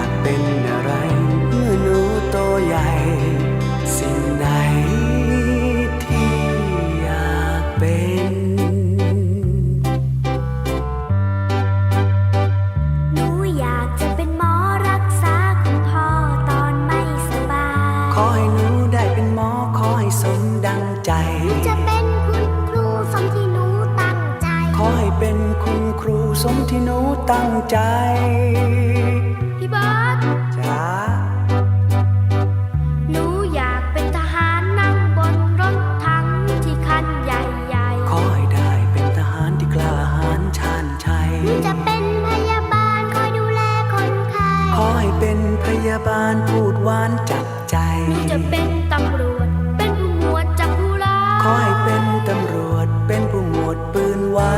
ากเป็นอะไรเมื่อหนูโตใหญ่ สิ่งใดที่อยากเป็น หนูอยากจะเป็นหมอรักษาคุณพ่อตอนไม่สบาย ขอให้หนูได้เป็นหมอขอให้สมดังใจหนูจะเป็นคุณครูสมที่หนูตั้งใจ ขอให้เป็นคุณครูสมที่หนูตั้งใจ ยาบาลพูดหวานจับใจ หนูจะเป็นตำรวจ เป็นผู้หมวดจับผู้ร้าย ขอให้เป็นตำรวจ เป็นผู้หมวดปืนไว้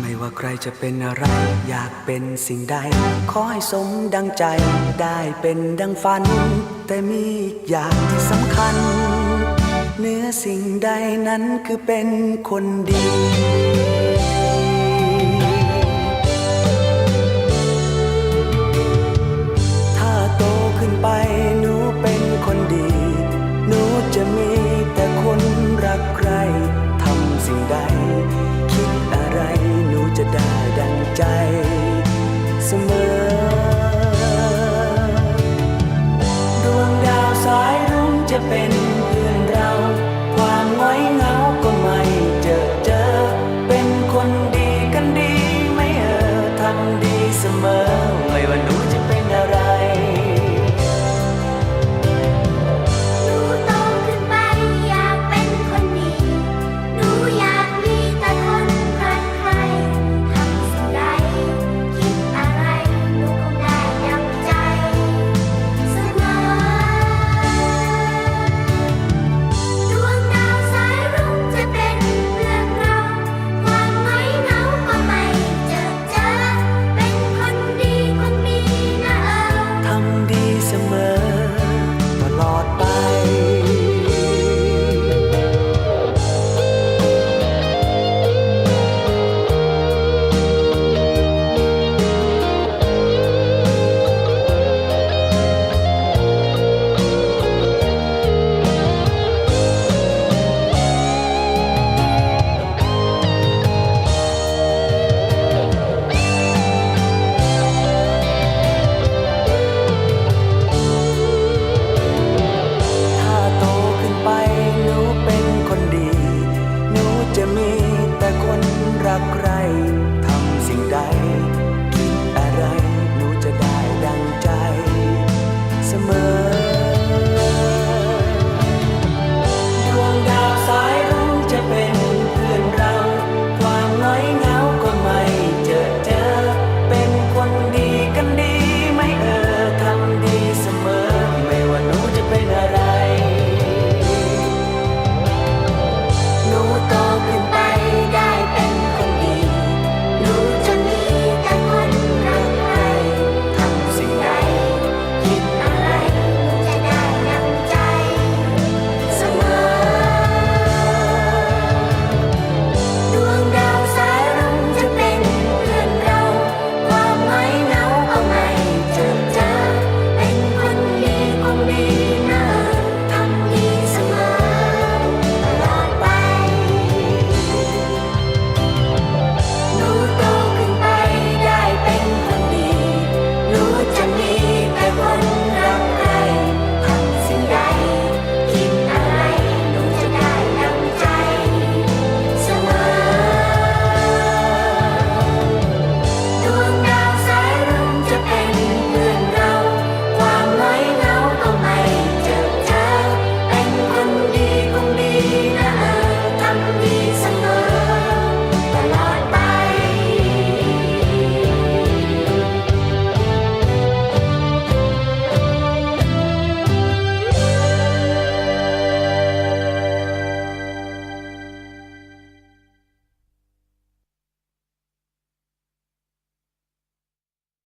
ไม่ว่าใครจะเป็นอะไร อยากเป็นสิ่งใด ขอให้สมดังใจ ได้เป็นดังฝัน แต่มีอีกอย่างที่สำคัญเหนื้อสิ่งใดนั้นคือเป็นคนดี จะเป็น